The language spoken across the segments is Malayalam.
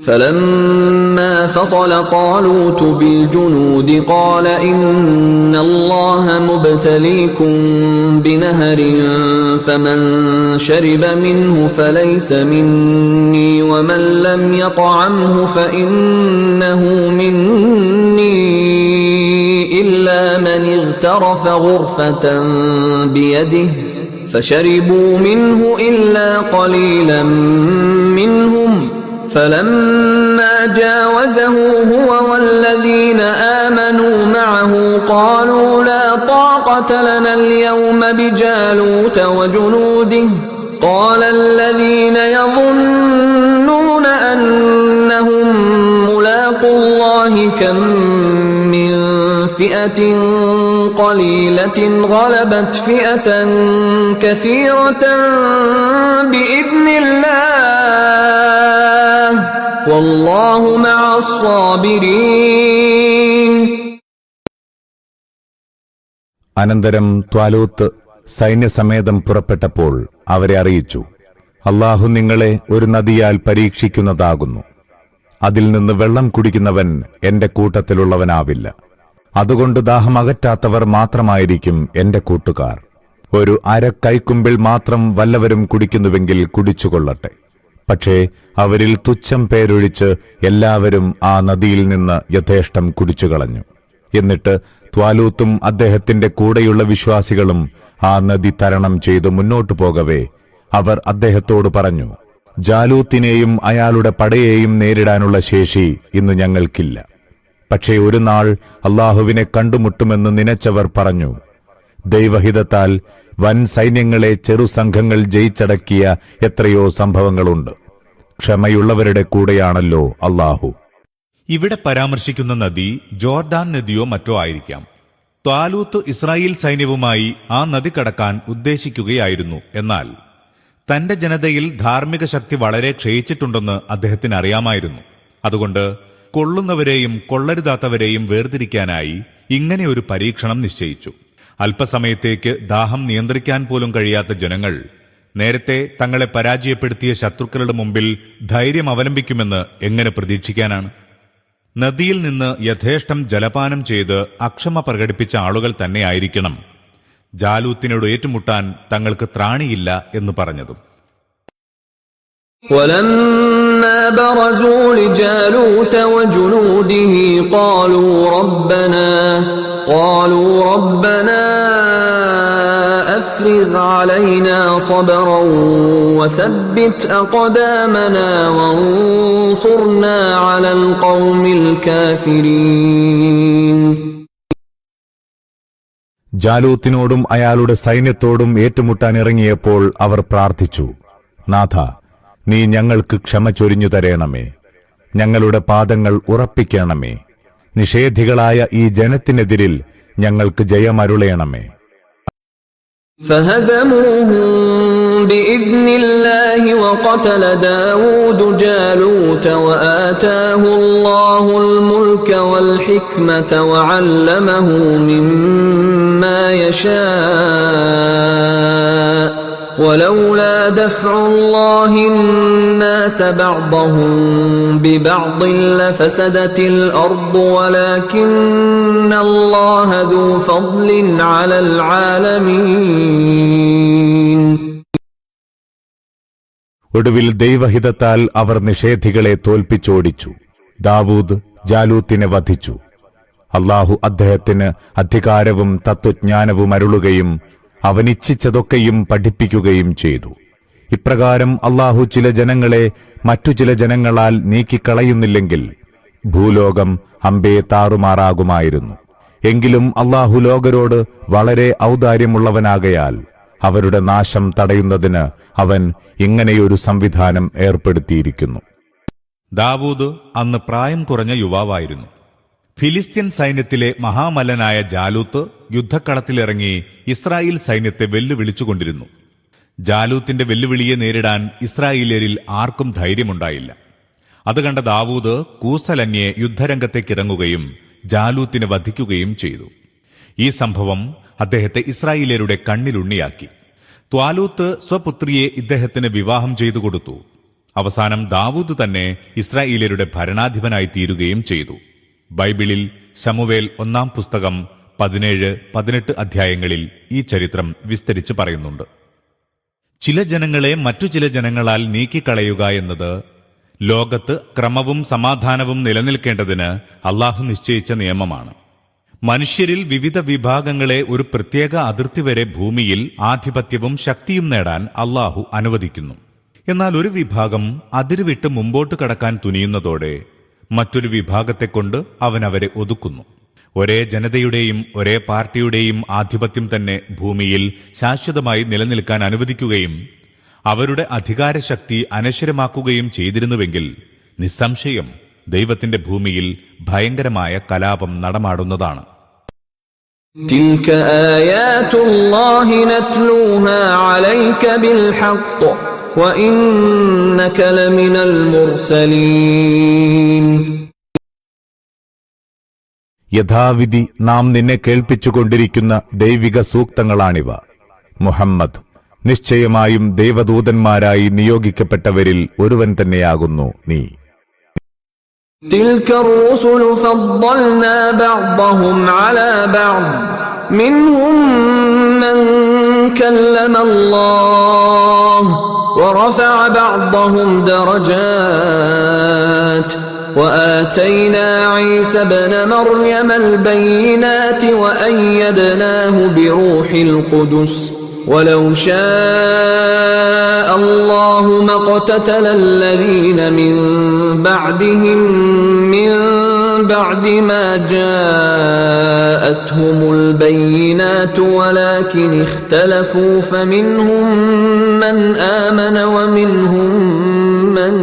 فلما فصل طالوت بالجنود قال إن الله مبتليكم بنهر فمن شرب منه فليس مني ومن لم يطعمه فإنه مني إلا من اغترف غرفة بيده فشربوا منه إلا قليلا منهم فلما جاوزه هو والذين آمنوا معه قالوا لا طاقة لنا اليوم بجالوت وجنوده. قال الذين يظنون أنهم ملاقوا الله كم من فئة قليلة غلبت فئة كثيرة بإذن الله. വല്ലാഹു മഅസ്സാബിരീൻ. അനന്തരം ത്വാലൂത്ത് സൈന്യസമേതം പുറപ്പെട്ടപ്പോൾ അവരെ അറിയിച്ചു. അള്ളാഹു നിങ്ങളെ ഒരു നദിയാൽ പരീക്ഷിക്കുന്നതാകുന്നു. അതിൽ നിന്ന് വെള്ളം കുടിക്കുന്നവൻ എന്റെ കൂട്ടത്തിലുള്ളവനാവില്ല. അതുകൊണ്ട് ദാഹമകറ്റാത്തവർ മാത്രമായിരിക്കും എന്റെ കൂട്ടുകാർ. ഒരു അര കൈക്കുമ്പിൽ മാത്രം വല്ലവരും കുടിക്കുന്നുവെങ്കിൽ കുടിച്ചുകൊള്ളട്ടെ. പക്ഷേ അവരിൽ തുച്ഛം പേരൊഴിച്ച് എല്ലാവരും ആ നദിയിൽ നിന്ന് യഥേഷ്ടം കുടിച്ചു കളഞ്ഞു എന്നിട്ട് ത്വാലൂത്തും അദ്ദേഹത്തിന്റെ കൂടെയുള്ള വിശ്വാസികളും ആ നദി തരണം ചെയ്ത് മുന്നോട്ടു പോകവേ. അവർ അദ്ദേഹത്തോട് പറഞ്ഞു ജാലൂത്തിനെയും അയാളുടെ പടയെയും നേരിടാനുള്ള ശേഷി ഇന്ന് ഞങ്ങൾക്കില്ല. പക്ഷേ ഒരു നാൾ അള്ളാഹുവിനെ കണ്ടുമുട്ടുമെന്ന് നിനച്ചവർ പറഞ്ഞു ദൈവഹിതത്താൽ വൻ സൈന്യങ്ങളെ ചെറു സംഘങ്ങൾ ജയിച്ചടക്കിയ എത്രയോ സംഭവങ്ങളുണ്ട്. ക്ഷമയുള്ളവരുടെ കൂടെയാണല്ലോ അള്ളാഹു ഇവിടെ പരാമർശിക്കുന്ന നദി ജോർദാൻ നദിയോ മറ്റോ ആയിരിക്കാം. ത്വാലൂത്ത് ഇസ്രായേൽ സൈന്യവുമായി ആ നദി കടക്കാൻ ഉദ്ദേശിക്കുകയായിരുന്നു എന്നാൽ തന്റെ ജനതയിൽ ധാർമ്മിക ശക്തി വളരെ ക്ഷയിച്ചിട്ടുണ്ടെന്ന് അദ്ദേഹത്തിന് അറിയാമായിരുന്നു. അതുകൊണ്ട് കൊള്ളുന്നവരെയും കൊള്ളരുതാത്തവരെയും വേർതിരിക്കാനായി ഇങ്ങനെ ഒരു പരീക്ഷണം നിശ്ചയിച്ചു. അല്പസമയത്തേക്ക് ദാഹം നിയന്ത്രിക്കാൻ പോലും കഴിയാത്ത ജനങ്ങൾ നേരത്തെ തങ്ങളെ പരാജയപ്പെടുത്തിയ ശത്രുക്കളുടെ മുമ്പിൽ ധൈര്യം അവലംബിക്കുമെന്ന് എങ്ങനെ പ്രതീക്ഷിക്കാനാണ്? നദിയിൽ നിന്ന് യഥേഷ്ടം ജലപാനം ചെയ്ത് അക്ഷമ പ്രകടിപ്പിച്ച ആളുകൾ തന്നെയായിരിക്കണം. ജാലൂത്തിനോട് ഏറ്റുമുട്ടാൻ തങ്ങൾക്ക് ത്രാണിയില്ല എന്ന് പറഞ്ഞതും. ولما برزوا لجالوت وجنوده قالوا ربنا قالوا ربنا افرغ علينا صبرا وثبت اقدامنا وانصرنا على القوم الكافرين ജാലൂത്തിനോടും അയാളുടെ സൈന്യത്തോടും ഏറ്റുമുട്ടാൻ ഇറങ്ങിയപ്പോൾ അവർ പ്രാർത്ഥിച്ചു നാഥ നീ ഞങ്ങൾക്ക് ക്ഷമ ചൊരിഞ്ഞു തരേണമേ ഞങ്ങളുടെ പാദങ്ങൾ ഉറപ്പിക്കണമേ നിഷേധികളായ ഈ ജനത്തിനെതിരിൽ ഞങ്ങൾക്ക് ജയമരുളേണമേ فهزموهم بإذن الله وقتل داود جالوت وآتاه الله الملك والحكمة وعلمه مما يشاء ولولا دفع الله الناس بعضهم ببعض لفسدت الأرض ولكن الله ذو فضل على العالمين ഒടുവിൽ ദൈവഹിതത്താൽ അവർ നിഷേധികളെ തോൽപ്പിച്ചോടിച്ചു ദാവൂദ് ജാലൂത്തിനെ വധിച്ചു അള്ളാഹു അദ്ദേഹത്തിന് അധികാരവും തത്വജ്ഞാനവും അരുളുകയും അവനിച്ഛിച്ചതൊക്കെയും പഠിപ്പിക്കുകയും ചെയ്തു. ഇപ്രകാരം അള്ളാഹു ചില ജനങ്ങളെ മറ്റു ചില ജനങ്ങളാൽ നീക്കിക്കളയുന്നില്ലെങ്കിൽ ഭൂലോകം അമ്പേ താറുമാറാകുമായിരുന്നു. എങ്കിലും അള്ളാഹു ലോകരോട് വളരെ ഔദാര്യമുള്ളവനാകയാൽ അവരുടെ നാശം തടയുന്നതിന് അവൻ ഇങ്ങനെയൊരു സംവിധാനം ഏർപ്പെടുത്തിയിരിക്കുന്നു. ദാവൂദ് അന്ന് പ്രായം കുറഞ്ഞ യുവാവായിരുന്നു. ഫിലിസ്ത്യൻ സൈന്യത്തിലെ മഹാമലനായ ജാലൂത്ത് യുദ്ധക്കളത്തിലിറങ്ങി ഇസ്രായേൽ സൈന്യത്തെ വെല്ലുവിളിച്ചുകൊണ്ടിരുന്നു. ജാലൂത്തിന്റെ വെല്ലുവിളിയെ നേരിടാൻ ഇസ്രായേലിയരിൽ ആർക്കും ധൈര്യമുണ്ടായില്ല. അത് കണ്ട ദാവൂദ് കൂസലന്യെ യുദ്ധരംഗത്തേക്കിറങ്ങുകയും ജാലൂത്തിനെ വധിക്കുകയും ചെയ്തു. ഈ സംഭവം അദ്ദേഹത്തെ ഇസ്രായേലിയരുടെ കണ്ണിലുണ്ണിയാക്കി. ത്വാലൂത്ത് സ്വപുത്രിയെ ഇദ്ദേഹത്തിന് വിവാഹം ചെയ്തു കൊടുത്തു. അവസാനം ദാവൂദ് തന്നെ ഇസ്രായേലിയരുടെ ഭരണാധിപനായി തീരുകയും ചെയ്തു. ബൈബിളിൽ ശമുവേൽ ഒന്നാം പുസ്തകം പതിനേഴ് പതിനെട്ട് അധ്യായങ്ങളിൽ ഈ ചരിത്രം വിസ്തരിച്ച് പറയുന്നുണ്ട്. ചില ജനങ്ങളെ മറ്റു ചില ജനങ്ങളാൽ നീക്കിക്കളയുക എന്നത് ലോകത്ത് ക്രമവും സമാധാനവും നിലനിൽക്കേണ്ടതിന് അള്ളാഹു നിശ്ചയിച്ച നിയമമാണ്. മനുഷ്യരിൽ വിവിധ വിഭാഗങ്ങളെ ഒരു പ്രത്യേക അതിർത്തി വരെ ഭൂമിയിൽ ആധിപത്യവും ശക്തിയും നേടാൻ അള്ളാഹു അനുവദിക്കുന്നു. എന്നാൽ ഒരു വിഭാഗം അതിരുവിട്ട് മുമ്പോട്ട് കടക്കാൻ തുനിയുന്നതോടെ മറ്റൊരു വിഭാഗത്തെക്കൊണ്ട് അവൻ അവരെ ഒതുക്കുന്നു. ഒരേ ജനതയുടെയും ഒരേ പാർട്ടിയുടെയും ആധിപത്യം തന്നെ ഭൂമിയിൽ ശാശ്വതമായി നിലനിൽക്കാൻ അനുവദിക്കുകയും അവരുടെ അധികാരശക്തി അനശ്വരമാക്കുകയും ചെയ്തിരുന്നുവെങ്കിൽ നിസ്സംശയം ദൈവത്തിന്റെ ഭൂമിയിൽ ഭയങ്കരമായ കലാപം നടമാടുന്നതാണ് تلك آيات الله نتلوها عليك بالحق وإنك لمن المرسلين യഥാവിധി നാം നിന്നെ കേൾപ്പിച്ചുകൊണ്ടിരിക്കുന്ന ദൈവിക സൂക്തങ്ങളാണിവ മുഹമ്മദ് നിശ്ചയമായും ദൈവദൂതന്മാരായി നിയോഗിക്കപ്പെട്ടവരിൽ ഒരുവൻ തന്നെയാകുന്നു നീ تلك الرسل فضلنا بعضهم على بعض منهم من كلم الله ورفع بعضهم درجات وآتينا عيسى ابن مريم البينات وأيدناه بروح القدس. ولو شاء الله ما اقتتل الذين من بعدهم من بعد ما جاءتهم البينات ولكن اختلفوا فمنهم من آمن ومنهم من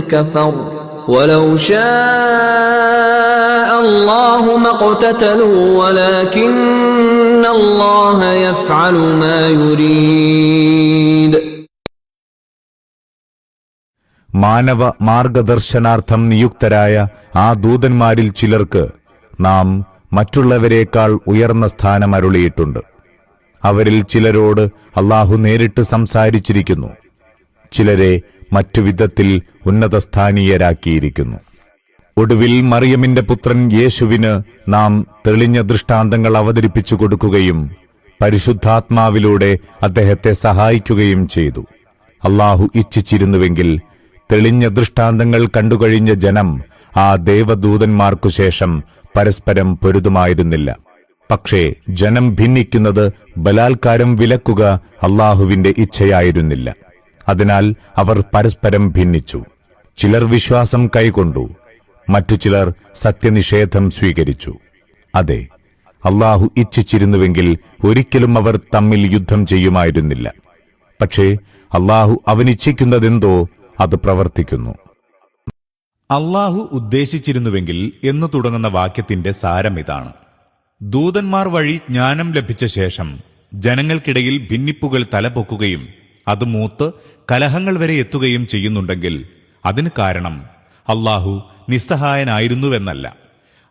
كفر. ولو شاء الله ما اقتتلوا ولكن الله يفعل ما يريد മാനവ മാർഗദർശനാർത്ഥം നിയുക്തരായ ആ ദൂതന്മാരിൽ ചിലർക്ക് നാം മറ്റുള്ളവരെക്കാൾ ഉയർന്ന സ്ഥാനം അരുളിയിട്ടുണ്ട് അവരിൽ ചിലരോട് അള്ളാഹു നേരിട്ട് സംസാരിച്ചിരിക്കുന്നു ചിലരെ മറ്റു വിധത്തിൽ ഉന്നതസ്ഥാനീയരാക്കിയിരിക്കുന്നു. ഒടുവിൽ മറിയമിന്റെ പുത്രൻ യേശുവിന് നാം തെളിഞ്ഞ ദൃഷ്ടാന്തങ്ങൾ അവതരിപ്പിച്ചു കൊടുക്കുകയും പരിശുദ്ധാത്മാവിലൂടെ അദ്ദേഹത്തെ സഹായിക്കുകയും ചെയ്തു. അള്ളാഹു ഇച്ഛിച്ചിരുന്നുവെങ്കിൽ തെളിഞ്ഞ ദൃഷ്ടാന്തങ്ങൾ കണ്ടുകഴിഞ്ഞ ജനം ആ ദേവദൂതന്മാർക്കു ശേഷം പരസ്പരം പൊരുതുമായിരുന്നില്ല. പക്ഷേ ജനം ഭിന്നിക്കുന്നത് ബലാത്കാരം വിലക്കുക അള്ളാഹുവിന്റെ ഇച്ഛയായിരുന്നില്ല. അതിനാൽ അവർ പരസ്പരം ഭിന്നിച്ചു. ചിലർ വിശ്വാസം കൈകൊണ്ടു മറ്റു ചിലർ സത്യനിഷേധം സ്വീകരിച്ചു. അതെ അള്ളാഹു ഇച്ഛിച്ചിരുന്നുവെങ്കിൽ ഒരിക്കലും അവർ തമ്മിൽ യുദ്ധം ചെയ്യുമായിരുന്നില്ല. പക്ഷേ അള്ളാഹു അവനിച്ഛിക്കുന്നതെന്തോ അത് പ്രവർത്തിക്കുന്നു. അള്ളാഹു ഉദ്ദേശിച്ചിരുന്നുവെങ്കിൽ എന്നു തുടങ്ങുന്ന വാക്യത്തിന്റെ സാരം ഇതാണ്. ദൂതന്മാർ വഴി ജ്ഞാനം ലഭിച്ച ശേഷം ജനങ്ങൾക്കിടയിൽ ഭിന്നിപ്പുകൾ തലപൊക്കുകയും അത് മൂത്ത് കലഹങ്ങൾ വരെ എത്തുകയും ചെയ്യുന്നുണ്ടെങ്കിൽ അതിന് കാരണം അള്ളാഹു നിസ്സഹായനായിരുന്നുവെന്നല്ല.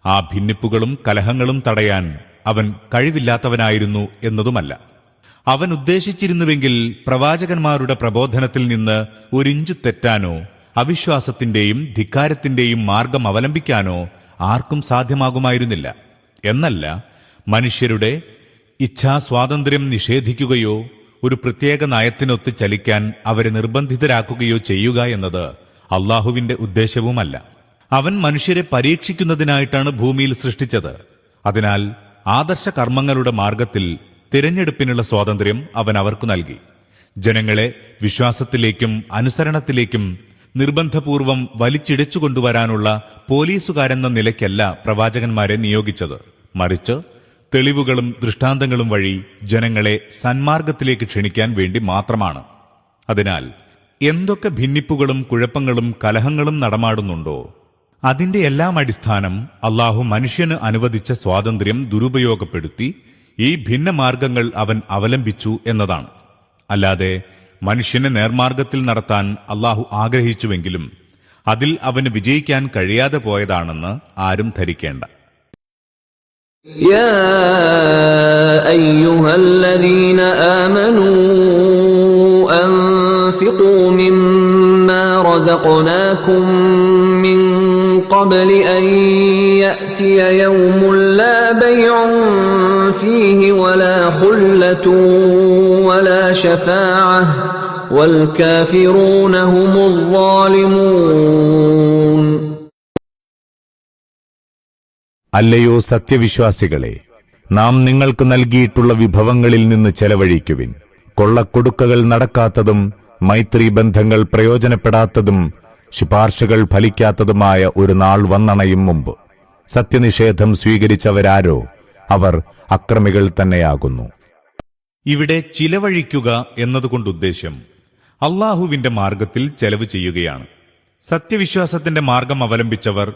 ആ ഭിന്നിപ്പുകളും കലഹങ്ങളും തടയാൻ അവൻ കഴിവില്ലാത്തവനായിരുന്നു എന്നതുമല്ല. അവൻ ഉദ്ദേശിച്ചിരുന്നുവെങ്കിൽ പ്രവാചകന്മാരുടെ പ്രബോധനത്തിൽ നിന്ന് ഒരിഞ്ചു തെറ്റാനോ അവിശ്വാസത്തിന്റെയും ധിക്കാരത്തിന്റെയും മാർഗം അവലംബിക്കാനോ ആർക്കും സാധ്യമാകുമായിരുന്നില്ല. എന്നല്ല മനുഷ്യരുടെ ഇച്ഛാസ്വാതന്ത്ര്യം നിഷേധിക്കുകയോ ഒരു പ്രത്യേക നയത്തിനൊത്ത് ചലിക്കാൻ അവരെ നിർബന്ധിതരാക്കുകയോ ചെയ്യുക എന്നത് അള്ളാഹുവിന്റെ ഉദ്ദേശവുമല്ല. അവൻ മനുഷ്യരെ പരീക്ഷിക്കുന്നതിനായിട്ടാണ് ഭൂമിയിൽ സൃഷ്ടിച്ചത്. അതിനാൽ ആദർശ കർമ്മങ്ങളുടെ മാർഗത്തിൽ തിരഞ്ഞെടുപ്പിനുള്ള സ്വാതന്ത്ര്യം അവൻ അവർക്ക് നൽകി. ജനങ്ങളെ വിശ്വാസത്തിലേക്കും അനുസരണത്തിലേക്കും നിർബന്ധപൂർവം വലിച്ചിടിച്ചു കൊണ്ടുവരാനുള്ള പോലീസുകാരെന്ന നിലയ്ക്കല്ല പ്രവാചകന്മാരെ നിയോഗിച്ചത്. മറിച്ച് തെളിവുകളും ദൃഷ്ടാന്തങ്ങളും വഴി ജനങ്ങളെ സന്മാർഗത്തിലേക്ക് ക്ഷണിക്കാൻ വേണ്ടി മാത്രമാണ്. അതിനാൽ എന്തൊക്കെ ഭിന്നിപ്പുകളും കുഴപ്പങ്ങളും കലഹങ്ങളും നടമാടുന്നുണ്ടോ? അതിന്റെ എല്ലാം അടിസ്ഥാനം അള്ളാഹു മനുഷ്യന് അനുവദിച്ച സ്വാതന്ത്ര്യം ദുരുപയോഗപ്പെടുത്തി ഈ ഭിന്ന മാർഗങ്ങൾ അവൻ അവലംബിച്ചു എന്നതാണ്. അല്ലാതെ മനുഷ്യനെ നേർമാർഗത്തിൽ നടത്താൻ അള്ളാഹു ആഗ്രഹിച്ചുവെങ്കിലും അതിൽ അവന് വിജയിക്കാൻ കഴിയാതെ പോയതാണെന്ന് ആരും ധരിക്കേണ്ട. يا أيها الذين آمنوا أنفقوا مما رزقناكم من قبل أن يأتي يوم لا بيع فيه ولا خلة ولا شفاعة والكافرون هم الظالمون. അല്ലയോ സത്യവിശ്വാസികളെ നാം നിങ്ങൾക്ക് നൽകിയിട്ടുള്ള വിഭവങ്ങളിൽ നിന്ന് ചെലവഴിക്കുവിൻ. കൊള്ളക്കൊടുക്കകൾ നടക്കാത്തതും മൈത്രി ബന്ധങ്ങൾ പ്രയോജനപ്പെടാത്തതും ശുപാർശകൾ ഫലിക്കാത്തതുമായ ഒരു നാൾ വന്നണയും മുമ്പ്. സത്യനിഷേധം സ്വീകരിച്ചവരാരോ അവർ അക്രമികൾ തന്നെയാകുന്നു. ഇവിടെ ചിലവഴിക്കുക എന്നതുകൊണ്ട് ഉദ്ദേശ്യം അള്ളാഹുവിന്റെ മാർഗത്തിൽ ചെലവ് ചെയ്യുകയാണ്. സത്യവിശ്വാസത്തിന്റെ മാർഗം അവലംബിച്ചവർ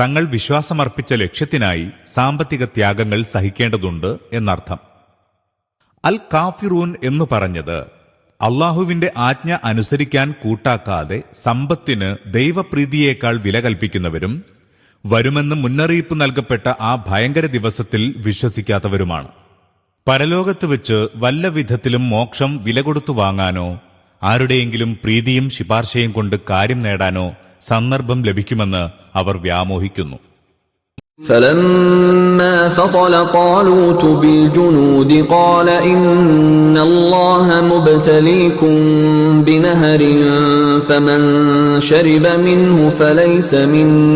തങ്ങൾ വിശ്വാസമർപ്പിച്ച ലക്ഷ്യത്തിനായി സാമ്പത്തിക ത്യാഗങ്ങൾ സഹിക്കേണ്ടതുണ്ട് എന്നർത്ഥം. അൽ കാഫിറൂൻ എന്ന് പറഞ്ഞത് അള്ളാഹുവിന്റെ ആജ്ഞ അനുസരിക്കാൻ കൂട്ടാക്കാതെ സമ്പത്തിന് ദൈവപ്രീതിയേക്കാൾ വില കൽപ്പിക്കുന്നവരും വരുമെന്ന് മുന്നറിയിപ്പ് നൽകപ്പെട്ട ആ ഭയങ്കര ദിവസത്തിൽ വിശ്വസിക്കാത്തവരുമാണ്. പരലോകത്ത് വെച്ച് വല്ല വിധത്തിലും മോക്ഷം വില കൊടുത്തു വാങ്ങാനോ ആരുടെയെങ്കിലും പ്രീതിയും ശിപാർശയും കൊണ്ട് കാര്യം നേടാനോ സന്ദർഭം ലഭിക്കുമെന്ന് അവർ വ്യാമോഹിക്കുന്നു فلما فصل طالوت بالجنود قال إن الله مبتليكم بنهر فمن شرب منه فليس مني